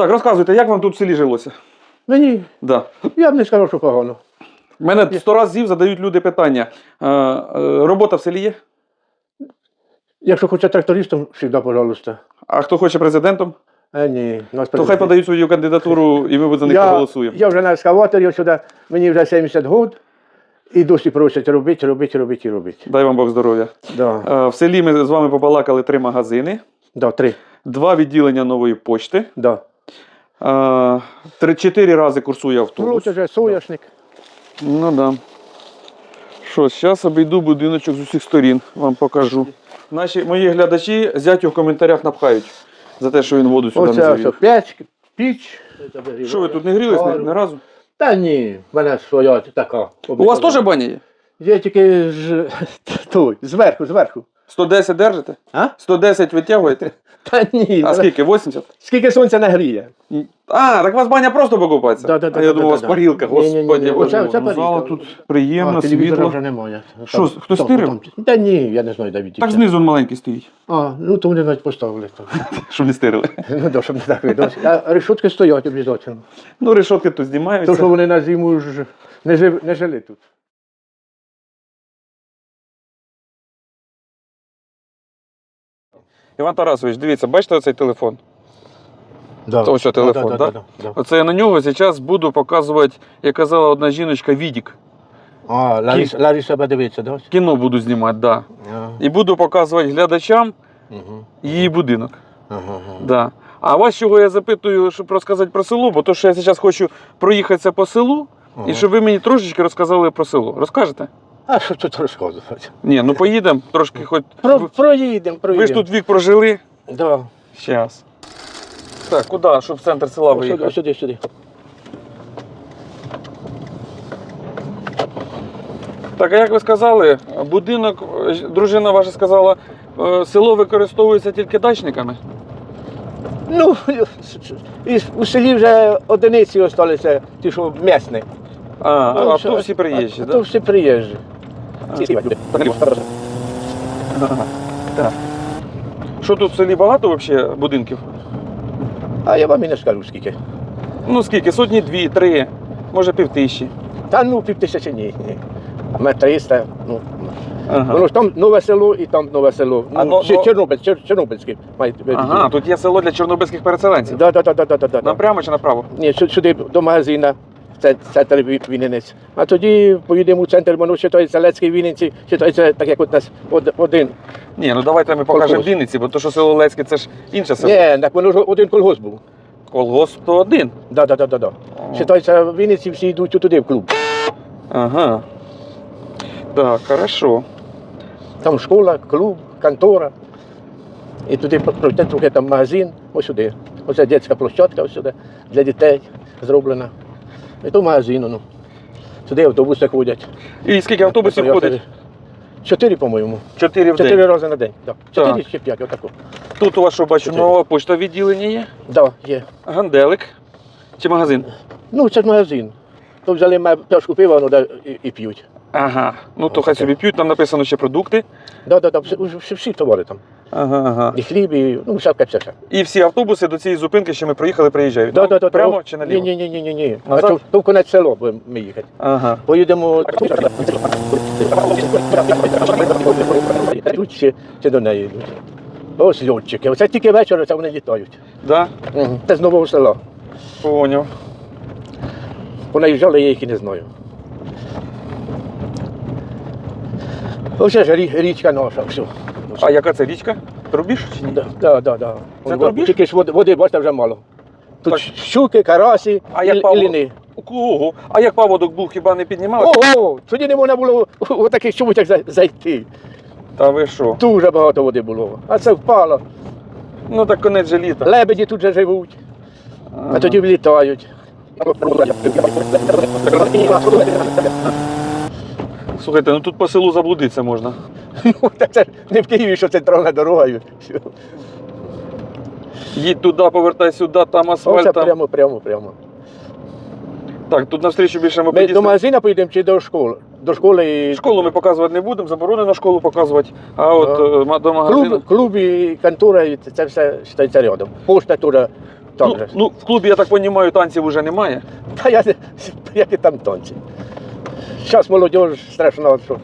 Так, розказуйте, як вам тут в селі жилося? Мені, Да. я б не сказав, що погано. Мене сто раз зів задають люди питання. Е, е, робота в селі є? Якщо хоче трактористом, завжди, пожалуйста. А хто хоче президентом, А ні, нас то хай подають свою кандидатуру і ми за них я, проголосуємо. я вже на ескаваторі сюди, мені вже 70 років, і досі просять робити, робити, робити і робити. Дай вам Бог здоров'я. Да, Е, в селі ми з вами побалакали три магазини, да, три. два відділення нової почти, Да. Е, три, чотири рази курсує Ну, автобус. це соняшник. Ну да. Що, зараз обійду будиночок з усіх сторін, вам покажу. Наші мої глядачі зятю в коментарях напхають за те, що він воду сюди не Оце завів. що, печ, піч. Що ви тут не грілись ні, ні разу? Та ні, в мене своя така. У вас теж баня є? Є тільки ж, той, зверху, зверху. 110 держите? А? 110 витягуєте? Та ні. А скільки? 80? Скільки сонця нагріє? А, так у вас баня просто покупається? Да, да, да, а я да, думав, у вас да, да. парілка, господи. боже оце- оце Ну, Зала тут приємно, а, телевізора світло. вже немає. Що, Там- хтось там- стирив? там- Та ні, я не знаю, де відійти. Так знизу маленький стоїть, А, ну то вони навіть поставили. там. щоб не стирили. Ну, да, щоб не так видно. А решетки стоять обов'язково. Ну, решетки тут То, знімаються. що вони на зиму ж не, жив, не жили тут. Іван Тарасович, дивіться, бачите оцей телефон? Да. То що, телефон, да? да? да, да. Оце я на нього зараз буду показувати, як казала одна жіночка, відік. А, Лариса, Лариса подивиться, да? Кіно буду знімати, да. А, І буду показувати глядачам угу. її будинок. Ага, ага. Да. А вас чого я запитую, щоб розказати про село, бо то, що я зараз хочу проїхатися по селу, і щоб ви мені трошечки розказали про село. Розкажете? А що тут розказувати? Ні, ну поїдемо трошки, хоч. Про, проїдемо, проїдемо. ви ж тут вік прожили. Да. Зараз. Так, куди? Щоб в центр села Ось сюди, виїхати? ось сюди, сюди. Так, а як ви сказали, будинок, дружина ваша сказала, е, село використовується тільки дачниками. Ну, і у селі вже одиниці залишилися, ті, що місні. А, а, Ну, а все, то всі приїжджі, а так? То всі приїжджі. Що тут в селі багато взагалі будинків? А я вам і не скажу скільки. Ну скільки? Сотні дві, три, може півтисячі. Та ну пів тисячі ні. ні. Ми 300. Ну, Ага. воно ж там нове село і там нове село. А Ну, но- ще но- Чорнобиль, Чор, Чорнобильське. маєте ви Ага, тут є село для чорнобильських переселенців. Да, да, да, да, да, да, да. Напрямо чи направо? Ні, сю- сюди до магазина, центр Ві- Вінниць. А тоді поїдемо у центр, воно вважається Лецький Вінниці, вважається так, як от нас один. Ні, ну давайте ми покажемо Колгосп. Вінниці, бо то, що село Лецьке, це ж інше село. Ні, так воно ж один колгосп був. Колгосп то один. Да, да, да, да, да. Вважається, в Вінниці всі йдуть туди в клуб. Ага. Так, хорошо. Там школа, клуб, контора. І туди трохи там магазин, ось сюди. Оце дитяча площадка, ось сюди, для дітей зроблена. І то магазин, ну. Сюди автобуси ходять. І скільки автобусів ходить? Чотири, по-моєму. Чотири в Чотири рази на день. Да. Чотири чи п'ять, отако. Тут у вас що бачу, нова почта відділення є. Да, є. Ганделик. Чи магазин? Ну, це ж магазин. То взяли пляшку пива ну, да, і, і п'ють. Ага. Ну то хай Отаке. собі п'ють, там написано ще продукти. Да, да, да, всі, всі, всі товари там. Ага, ага. І хліб, і ну, всяке, всяке. І всі автобуси до цієї зупинки, що ми проїхали, приїжджають. Да, да, да, Прямо то- чи наліво? Ні, ні, ні, ні, ні. А Назад? то, то в конець село будемо ми їхати. Ага. Поїдемо. Тут ще, ще до неї йдуть. Ось льотчики. Оце тільки вечора це вони літають. Да? Мгм. Це з нового села. Поняв. Понаїжджали, я їх і не знаю. Ось ж рі- річка наша, все. А яка це річка? Трубіж чи ні? Да, да, да, да. Це Трубіж? Тільки ж води, води, бачите, вже мало. Тут Так. щуки, карасі А як і Павло? ліни. Ого. А як паводок був, хіба не піднімали? Ого, тоді не можна було у таких чубутях зай- зайти. Та ви що? Дуже багато води було. А це впало. Ну так конець же літа. Лебеді тут же живуть, а тоді влітають. Слухайте, ну тут по селу заблудитися можна. Ну, та Це ж не в Києві, що центральна дорога. Їдь туди, повертай сюди, там асфальт. Там. прямо, прямо, прямо. Так, тут навстрічу більше Ми до мопедістів. магазину поїдемо чи до школи? До школи і Школу ми показувати не будемо, заборонено школу показувати. А от е, ма- до магазину. клуб, клуб і контора, і це все вважається рядом. Пошта туди там Ну, же. ну, в клубі, я так розумію, танців вже немає. Та я не- які там танці. Зараз молодь страшно, що.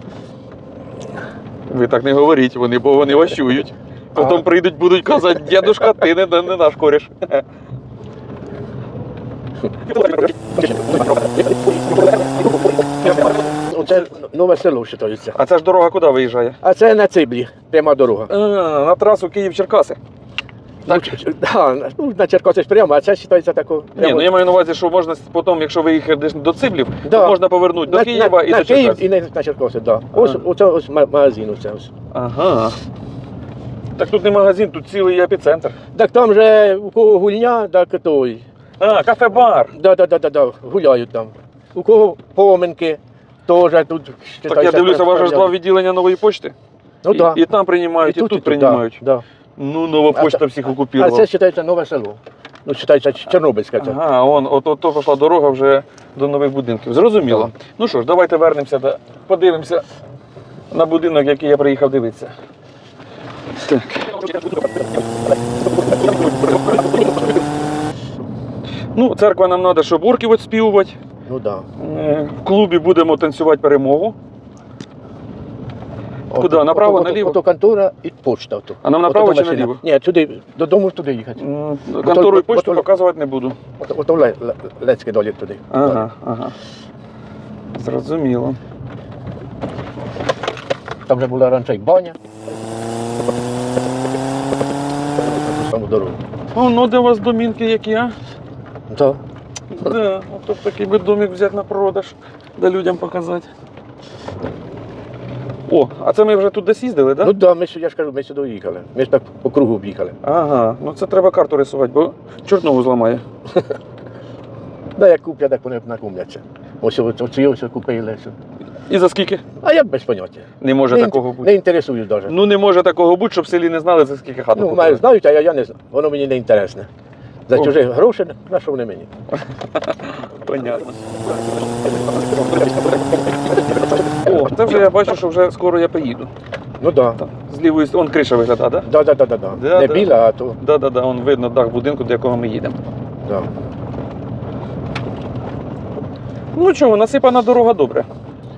Ви так не говоріть, вони, бо вони вас чують. Потім прийдуть, будуть казати, дядушка, ти не, не наш кореш. Оце нове село вважається. А це ж дорога куди виїжджає? А це на Циблі, пряма дорога. А, на трасу Київ-Черкаси. Так. Ну, да, ну, на Черкаси прямо, а це вважається тако. Ні, ну я маю на увазі, що можна потім, якщо виїхати десь до Циблів, Да. то можна повернути до на, Києва на, і на до Київ Черкас. і на, на Черкаси, так. Да. Ось, оце ось ма- магазин, оце ось. Ага. Так тут не магазин, тут цілий епіцентр. Так там же у кого гульня, так той. А, кафе-бар. Да, да, да, да, да, гуляють там. У кого поминки, теж тут. Так я дивлюся, у вас же ж два відділення нової почти. Ну і, да. і там приймають, і, тут, приймають. Да, Ну, нова почта всіх да. А це вважається нове село. Ну, вважається Чорнобильське. це. Ага, он, от, от то пішла дорога вже до нових будинків. Зрозуміло. Ну що ж, давайте вернемося до подивимося на будинок, який я приїхав дивитися. Так. Ну, церква нам треба, щоб орків відспівувати. Ну да. Е, В клубі будемо танцювати перемогу. Куди? Направо, наліво? Ото контора і почта. Ото. А нам Ото направо чи машина. наліво? Ні, туди, додому туди їхати. М, Контору і Ото- почту ото- показувати не буду. Ото, ото Ле- Ле- Лецький долік туди. Ага, ага. Зрозуміло. Там вже була раніше баня. Саму дорогу. О, ну де у вас домінки які, а? Да. Да, ото б такий би домик взяти на продаж, де людям показати. О, а це ми вже тут десь їздили, так? Ну так, да, ми сюди, я ж кажу, ми сюди їхали. Ми ж так по кругу об'їхали. Ага, ну це треба карту рисувати, бо чорт ногу зламає. Да, як куплять, так вони накумляться. Ось оці ось купили. І за скільки? А я без поняття. Не може не, такого не бути. інтересуюсь навіть. Ну не може такого бути, щоб в селі не знали, за скільки хату Ну, купили. знають, а я, я не знаю. Воно мені не інтересне. За чужі гроші, на що вони мені? Понятно. О, це вже я бачу, що вже скоро я приїду. Ну так. Да. Там, з лівої сторони, он криша виглядає, так? Да? Да, да, да, да, да. Не да. біла, а то. Да, да, да, он видно дах будинку, до якого ми їдемо. Да. Ну чого, насипана дорога добре.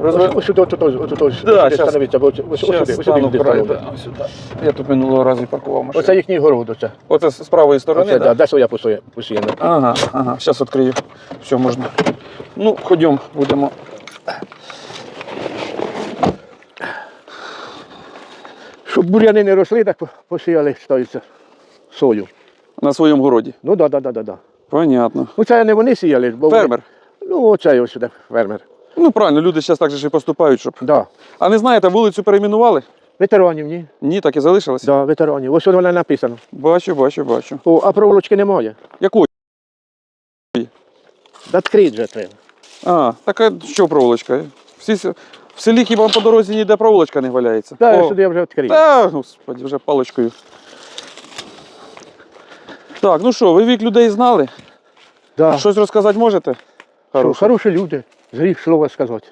Ось сюди, ось ось Да, щас- бо ось, ось, сюди, ось сюди. Я тут минулого разу і паркував машину. Оце їхній город, оце. Оце з з правої сторони, Оце, да? да, де своя посує- посіяна. Ага, ага, зараз відкрию. Все, можна. Ну, ходімо, будемо. Щоб бур'яни не росли, так посіяли, стаються сою. На своєму городі. Ну так, да, да, да, да. Понятно. Ну це не вони сіяли, бо вони- Фермер. Ну, оце ось сюди, фермер. Ну правильно, люди зараз так же ж і поступають, щоб. Да. А не знаєте, вулицю перейменували? Ветеранів, ні? Ні, так і залишилося. Да, ветеранів. Ось вона написано. Бачу, бачу, бачу. О, а проволочки немає. Якої? Да відкрити вже треба. А, така що проволочка? Всі, в селі хіба по дорозі ніде проволочка не валяється. Так, О, сюди я вже відкрию. Та, господи, вже паличкою. Так, ну що, ви вік людей знали? Да. Щось розказати можете? Що, Хороше? хороші люди. Зріх слова сказати.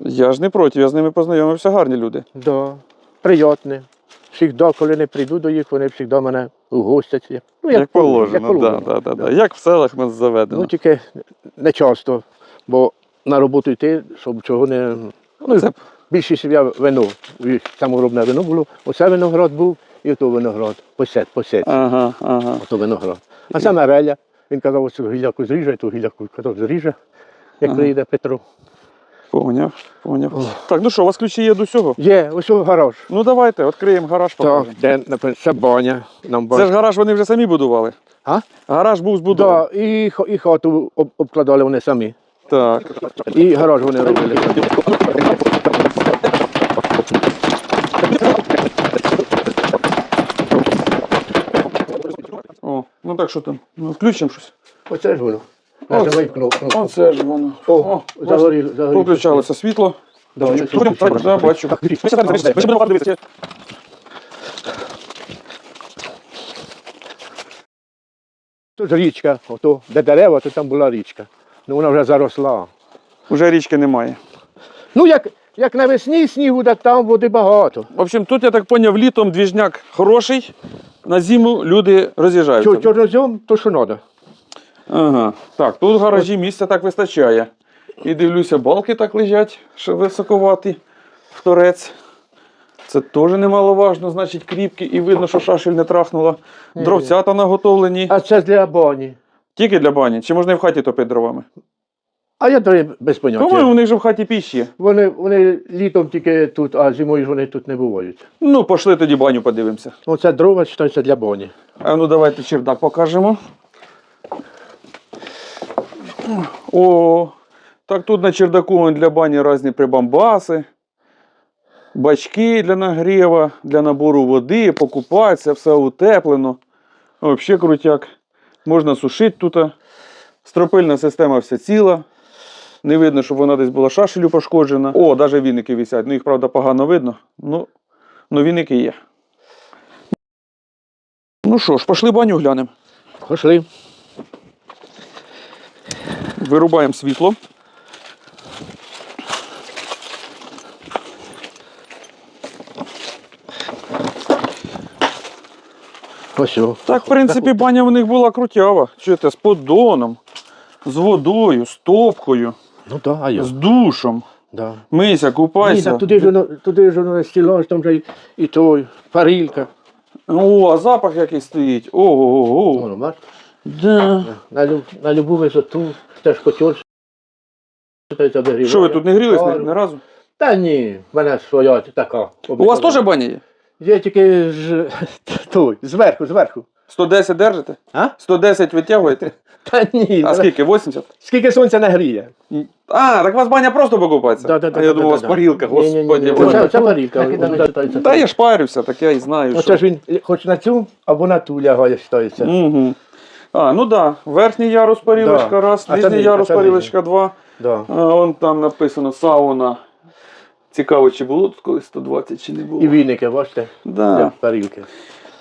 Я ж не проти, я з ними познайомився, гарні люди. Да. Приятне. Всігда, коли не прийду до їх, вони завжди мене угостять. Як, ну, Як, положено, як положено. Да, да, да, да. як в селах ми заведено. Ну тільки не часто, бо на роботу йти, щоб чого не. Ну, Більшість я вино, саморобне вино було. Оце виноград був, і ото виноград. Посет, посет. Ага, ага. Ото виноград. А це Мереля. Він казав, ось цю гілляку зріже, ту гілляку казав, зріже, як Ага. приїде Петро. Поняв, поняв. Так, ну що, у вас ключі є до всього? Є, ось гараж. Ну давайте, відкриємо гараж, Так, покажемо. де, напевно, це баня. Нам Це ж гараж вони вже самі будували. А? Гараж був Да, збудований. і, ха- і хату об, обкладали вони самі. Так. І гараж вони робили. О, ну так що там? Ну, включимо щось. Оце ж воно. О, Нажимай кнопку. Оце ж воно. О, загоріло, загоріло. Включалося світло. Да, я Що там? Так, да, бачу. Так, ще там дивимося, ми ще будемо дивитися. Тут ж річка, ото, де дерева, то там була річка. Ну вона вже заросла. Уже річки немає. Ну як, як навесні снігу, так там води багато. В общем, тут я так поняв, літом двіжняк хороший, на зиму люди роз'їжджаються. Чор- Чорнозем, то що треба. Ага. Так, тут в гаражі місця так вистачає. І дивлюся, балки так лежать, що високоваті в торець. Це теж немаловажно, значить, кріпкі, і видно, що шашель не трахнула. Дровцята наготовлені. А це для бані. Тільки для бані. Чи можна і в хаті топити дровами? А я то без поняття. По-моєму, у них же в хаті піч є. Вони, вони літом тільки тут, а зимою ж вони тут не бувають. Ну, пошли тоді баню подивимося. Оце дрова вважається для бані. А ну давайте чердак покажемо. О, так тут на чердаку для бані різні прибамбаси, бачки для нагріва, для набору води, покупатися, все утеплено. Взагалі крутяк. Можна сушити тут. Стропильна система вся ціла. Не видно, щоб вона десь була шашелю пошкоджена. О, навіть віники висять. Ну їх, правда, погано видно. Ну, ну віники є. Ну що ж, пошли баню глянемо. Пошли. Вирубаємо світло. Ось. о. Так, в принципі, баня в них була крутява. Чуєте, з поддоном, з водою, з топкою, Ну так, а я. з душом. Да. Мийся, Ні, купайся. так туди ж воно, туди ж воно стілаж, там же і, і той, парилька. О, а запах який стоїть. Ого-го. Воно, бач? Да. На, люб, на любу висоту, теж котел. Що ви тут не грілись ні, ні разу? Та ні, в мене своя така. У вас теж баня є? Є тільки ж, той, зверху, зверху. 110 держите? А? 110 витягуєте? Та ні. А скільки? 80? Скільки сонця нагріє? А, так у вас баня просто покупається? Да, да, да, а я да, думав, у да, вас да. парілка, господи. Боже. оце парілка. Та я ж парюся, так я і знаю. Оце ж він хоч на цю, або на ту лягає, стоїться. Угу. А, ну так. Да. Верхній ярус парілочка, Да. раз, А це нижній ярус а парілочка, два. Да. А, вон там написано сауна. Цікаво, чи було тут колись 120, чи не було. І віники, бачите, Да. для парілки.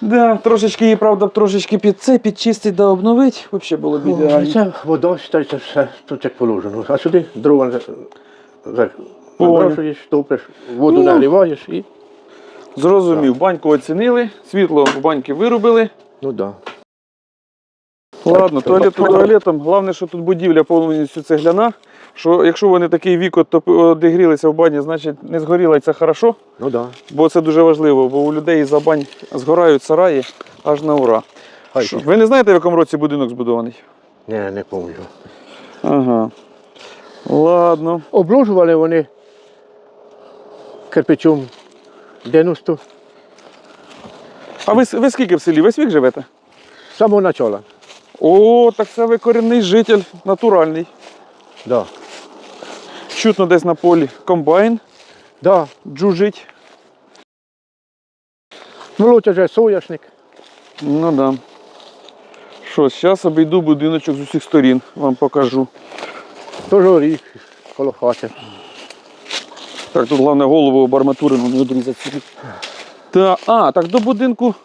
Да, трошечки її, правда, трошечки під це, підчистить да обновити. Взагалі було б ідеально. Це вода стоїться все тут як положено. А сюди дрова заброшуєш, топиш, воду Ну. нагріваєш і. Зрозумів, баньку оцінили, світло в баньки вирубили. Ну так. Ладно, туалет туалетом. Головне, що тут будівля повністю цегляна. Що якщо вони такий вік от одігрілися в бані, значить не згоріла і це хорошо. Ну так. Бо це дуже важливо, бо у людей за бань згорають сараї аж на ура. Хай. Що, Ви не знаєте, в якому році будинок збудований? Ні, не пам'ятаю. Ага. Ладно. Обложували вони кирпичом 90 А ви, ви скільки в селі? Весь вік живете? з самого начала. О, так це ви корінний житель, натуральний. Да. Чутно десь на полі. Комбайн, Да. джужить. Молоть вже соняшник. Ну да. Що, зараз обійду будиночок з усіх сторін, вам покажу. Теж оріх коло хати. Так, тут головне голову об арматурину не одрізати. Та, а, так до будинку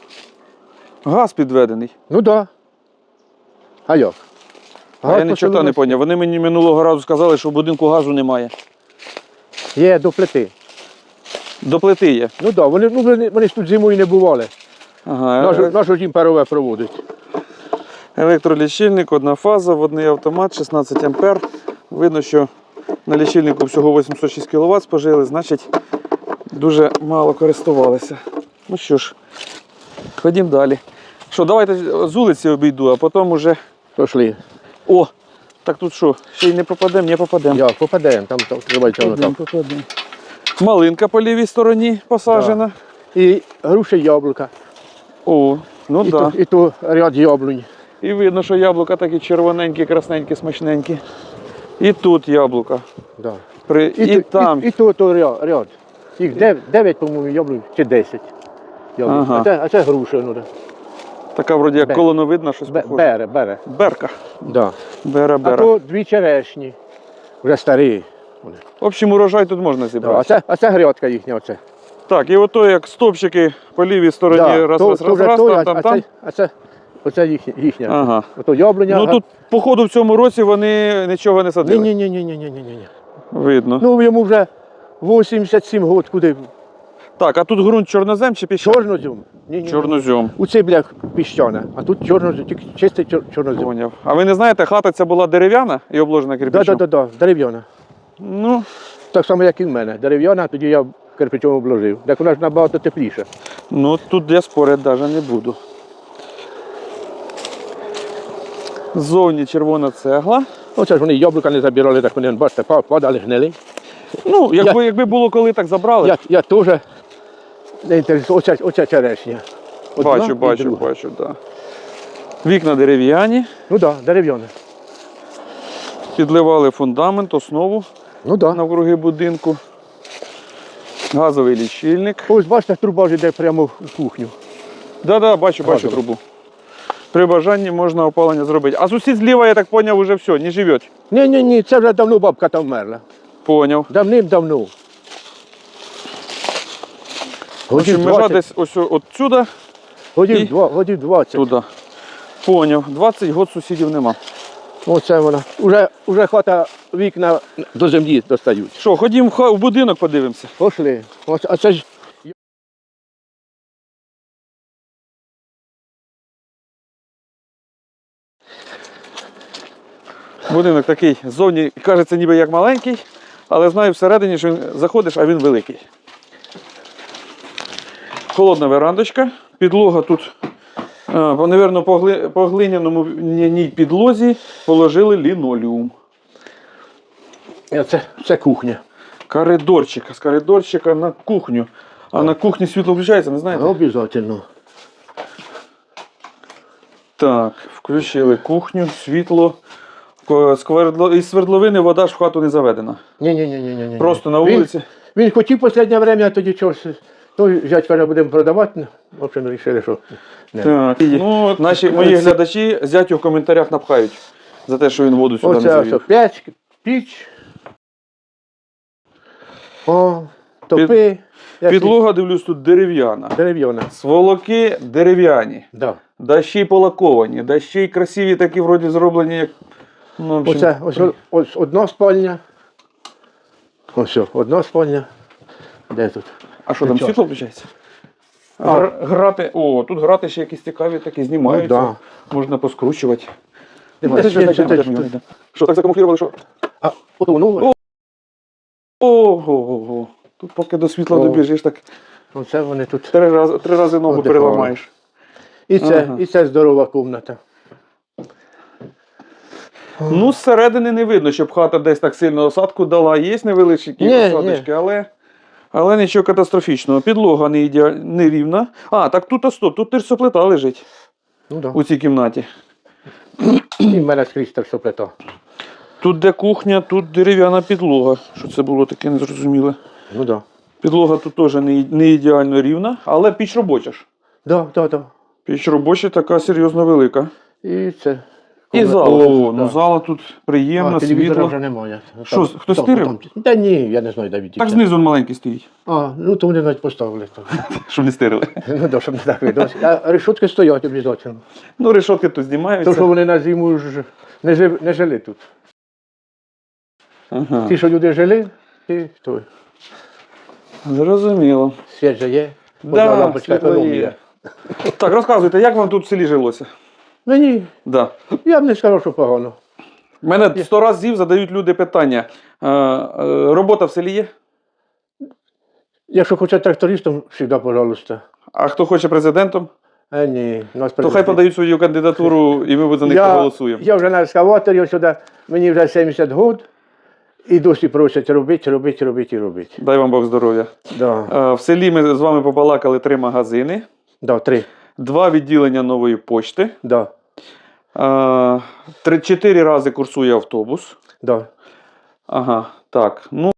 газ підведений. Ну так. Да. А як? А я нічого не зрозумів. Вони мені минулого разу сказали, що в будинку газу немає. Є до плити. До плити є. Ну так, да. вони, ну, вони, вони ж тут зимою не бували. Ага. Нащо, е- нащо парове проводить? Електролічильник, одна фаза, водний автомат, 16 ампер. Видно, що на лічильнику всього 806 кВт спожили, значить дуже мало користувалися. Ну що ж, ходімо далі. Що, давайте з вулиці обійду, а потім уже. Пішли. О! Так тут що, ще й не попадемо, не попадемо. Як, попадемо, там, там тривайте воно там. попадемо. Малинка по лівій стороні посаджена. І груші яблука. О, ну і, так. то, і то ряд яблунь. І видно, що яблука такі червоненькі, красненькі, смачненькі. І тут яблука. Да. При... І, то- там. І, і то, то ряд. ряд. Їх 9, по-моєму, яблунь, чи 10. Яблунь. Ага. А, це, а це груша. Ну, да. Така вроді як колоновидна, щось Бе- похоже. бере, бере. Берка. Да. Бере, А то дві черешні. Вже старі. В общем, урожай тут можна Да. зібрати. А, це, а це грядка їхня. Оце. Так, і ото як стопчики по лівій стороні Да, раз, то- раз, то раз, вже раз, той, там, а- там, а там. це- А це, оце їхня. їхня. Ага. Ото яблуня. Ну тут, походу, в цьому році вони нічого не садили. Ні, ні, ні, ні, ні, ні, ні, ні. Видно. Ну йому вже 87 років, куди. Так, а тут ґрунт чорнозем чи піщаний? Чорнозем. Ні, ні. Чорнозем. У цей бляк піщана, а тут чорнозем, тільки чистий чор- чорнозем. Поняв. А ви не знаєте, хата ця була дерев'яна і обложена Так, кирпичом? так, так, дерев'яна. Ну, Так само, як і в мене. Дерев'яна, тоді я кирпичом обложив. Так вона ж набагато тепліша. ну тут я спорити навіть не буду. Ззовні червона цегла. Оце ж вони яблука не забирали, так вони, бачите, па- падали, гнили. Ну, якби, якби було коли так забрали. Я, я теж не інтересую. Оце, оце черешня. Одна бачу, і бачу, друга. бачу, так. Да. Вікна дерев'яні, Ну так, да, дерев'яна. підливали фундамент, основу Ну. Да. навкруги будинку. Газовий лічильник. Ось бачите, труба ж йде прямо в кухню. Да, да, бачу, бачу Газовий. трубу. При бажанні можна опалення зробити. А сусід зліва, я так зрозумів, вже все, не живе. Ні, ні, ні, це вже давно бабка там вмерла. Поняв. Давним-давно. В общем, межа десь ось отсюди, Годів, і- два, годів 20. туди. Поняв. 20 год сусідів нема. Оце вона. Уже, уже хата вікна до землі достають. Що, ходімо в ха- в будинок, подивимося. Пошли. Ось, а це ж Будинок такий ззовні кажеться ніби як маленький, але знаю всередині, що він заходиш, а він великий. Холодна верандочка. Підлога тут, по, навірно, по, гли, глиняному підлозі положили лінолеум. це, це кухня. Коридорчик. З коридорчика на кухню. А на кухні світло включається, не знаєте? Обов'язково. Так, включили кухню, світло. Сквердло- Із свердловини вода ж в хату не заведена. Ні, ні, ні, ні, ні, ні. Просто на Він- вулиці. Він хотів останнє время, а тоді чогось. Ну, зять каже, будемо продавати. В общем, вирішили, що. Не. Так, ну, от наші мої глядачі зятю в коментарях напхають за те, що він воду сюди не Оце ось п'ять, піч. О, топи. які- Підлога, дивлюсь, тут дерев'яна. Дерев'яна. Сволоки дерев'яні. Да. Да ще й полаковані, да ще й красиві такі вроді зроблені, як. Ну, в общем, Оце ось, ось одна спальня. Ось одна спальня. Де тут? А що там світло включається? А. Гр- Грати. О, тут грати ще якісь цікаві, такі знімаються. Ну, Можна поскручувати. Це- це- це-? Що, так закамуфлювали, що? А, от воно. Ого. Тут поки до світла добіжиш, так Оце вони тут. три рази, три рази ногу Отдихали. переламаєш. І це, Ага. і це здорова кімната. Ну, зсередини не видно, щоб хата десь так сильно осадку дала. Є невеличкі Ні, осадочки, але, але нічого катастрофічного. Підлога не, ідеаль... не рівна. А, так тут а стоп, тут терсоплита лежить Ну так. у цій кімнаті. І в мене скрізь так соплета. Тут де кухня, тут дерев'яна підлога. Що це було таке незрозуміле. Ну так. Підлога тут теж не, не ідеально рівна, але піч робоча ж. Да, да, да. Піч робоча така серйозно велика. І це. І зала. О, ну зала тут приємна, а, телевізора світло. вже немає. Що, Там- хтось там- стирив? там- Та ні, я не знаю, де відійти. Так знизу він маленький стоїть, А, ну то вони навіть поставили. там. щоб не стирили. Ну да, щоб не так видно. А решетки стоять обов'язково. Ну, решетки тут знімаються. То, що вони на зиму ж не, жив, не жили тут. Ага. Ті, що люди жили, і то Зрозуміло. світ же є. Да, одна лампочка світло економія. є. Так, розказуйте, як вам тут в селі жилося? Мені, Да. я б не сказав, що погано. Мене сто разів задають люди питання. Е, е, робота в селі є? Якщо хоче трактористом, завжди, пожалуйста. А хто хоче президентом, А ні, нас то хай подають свою кандидатуру і ми за них я, проголосуємо. я вже на ескаваторі, ось сюди, мені вже 70 років, і досі просять робити, робити, робити і робити. Дай вам Бог здоров'я. Да, Е, в селі ми з вами побалакали три магазини, да, три. два відділення нової почти, Да, е, чотири рази курсує автобус. да. Ага, так. Ну,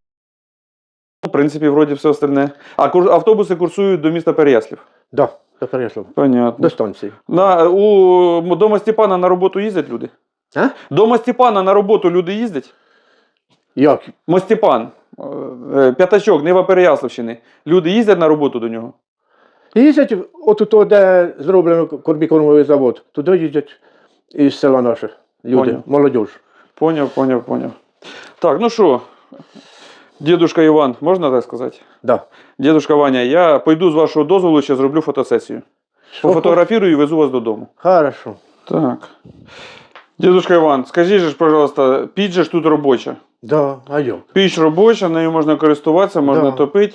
в принципі, вроді все остальне. А кур- автобуси курсують до міста Переяслів. Да, до Переяслава. Понятно. До станції. На, у дома Степана на роботу їздять люди? А? Дома Степана на роботу люди їздять? Як? Мостепан, е, п'ятачок, Нива Переяславщини. Люди їздять на роботу до нього? Їздять от туди, де зроблено корбікормовий завод. Туди їздять із села наше. Люди, Поняв. молодіж. Поняв, поняв, поняв. Так, ну що, Дідушка Іван, можна так сказати? Да. Дідушка Ваня, я пойду з вашого дозволу, ще зроблю фотосесію. Пофотографірую і везу вас додому. Хорошо. Так. Дідушка Іван, скажіть же пожалуйста, піч же ж тут робоча. Да, а йо. Піч робоча, нею можна користуватися, можна Да. топити.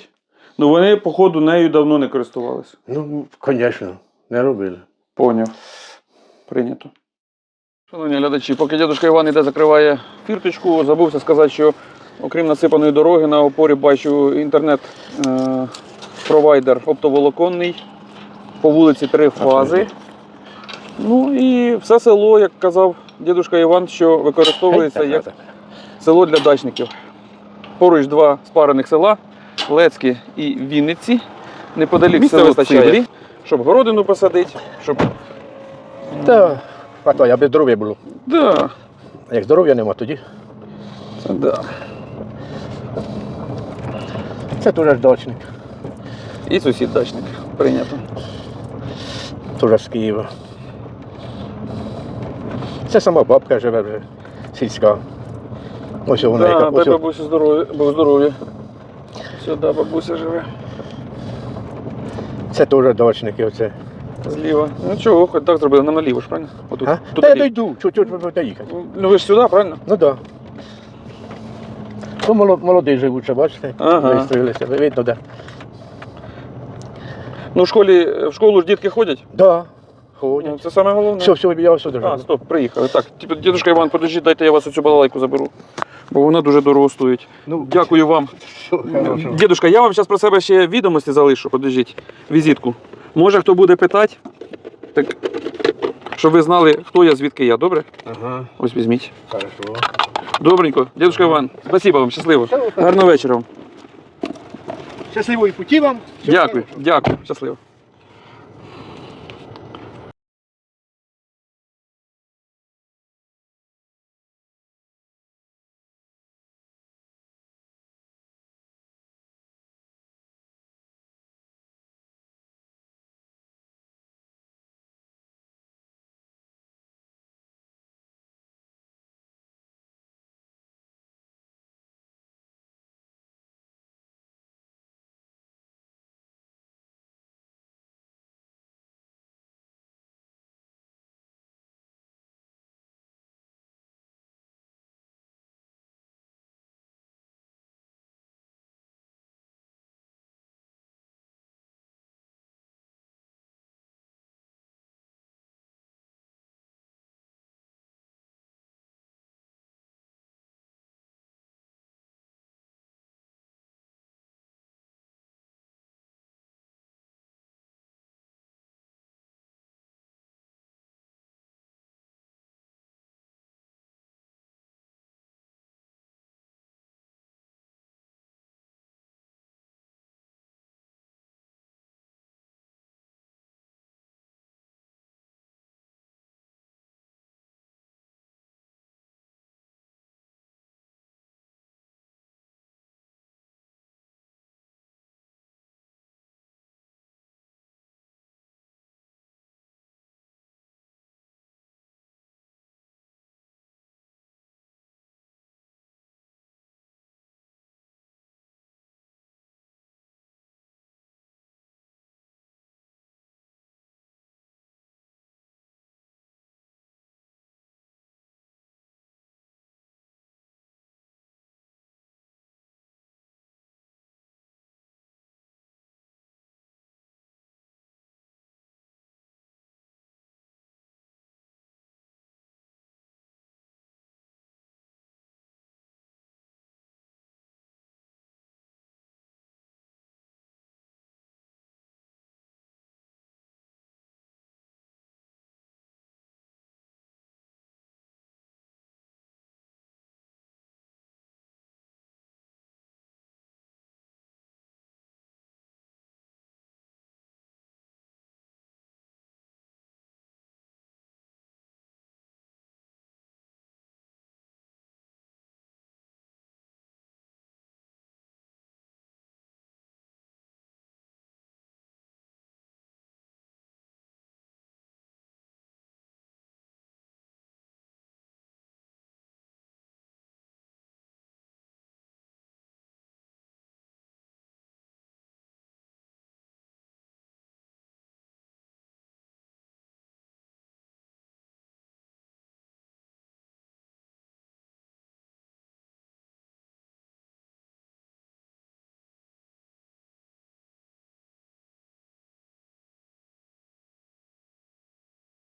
Ну вони, походу, нею давно не користувалися. Ну, звісно, не робили. Поняв. Прийнято. Шановні глядачі, поки дідушка Іван іде закриває фірточку, забувся сказати, що окрім насипаної дороги на опорі бачу інтернет-провайдер оптоволоконний по вулиці Три фази. Ну і все село, як казав дідушка Іван, що використовується як село для дачників. Поруч два спарених села Лецьке і Вінниці. Неподалік Місце село вистачає. Щоб городину посадити, щоб. Та, а то, аби здоров'я було. Да, А як здоров'я нема, тоді. це да. Це теж дачник. І сусід дачник. Прийнято. Теж з Києва. Це сама бабка живе вже, сільська. Ось вона, яка Да, дай ось, бабусі здоров'я, здоров'я. Сюди бабуся живе. це теж дачники. Оце. Зліва. Ну чого, хоч так зробили, нам наліво ж, правильно? Отут. А? Тут Та я наліво. дойду, чуть-чуть буде їхати. Ну ви ж сюди, правильно? Ну так. Да. То моло- молоді живуть, бачите, Ага. вистроїлися, видно, де. Ну в школі, в школу ж дітки ходять. Да. Ну, Ходять. це саме головне. Все, все, я ось. А, стоп, приїхали. Так, типу, дідушка Іван, подождіть, дайте я вас оцю балалайку заберу. Бо вона дуже дорого стоїть. Ну, Дякую вам. Дідушка, я вам зараз про себе ще відомості залишу, подождіть, візитку. Може хто буде питати, так, щоб ви знали, хто я, звідки я, добре? Ага, Ось візьміть. хорошо. Добренько. Дідушка Іван, спасибо вам, щасливо. Гарного вечора вам. Щасливої путі вам. Всього Дякую, дякую, щасливо.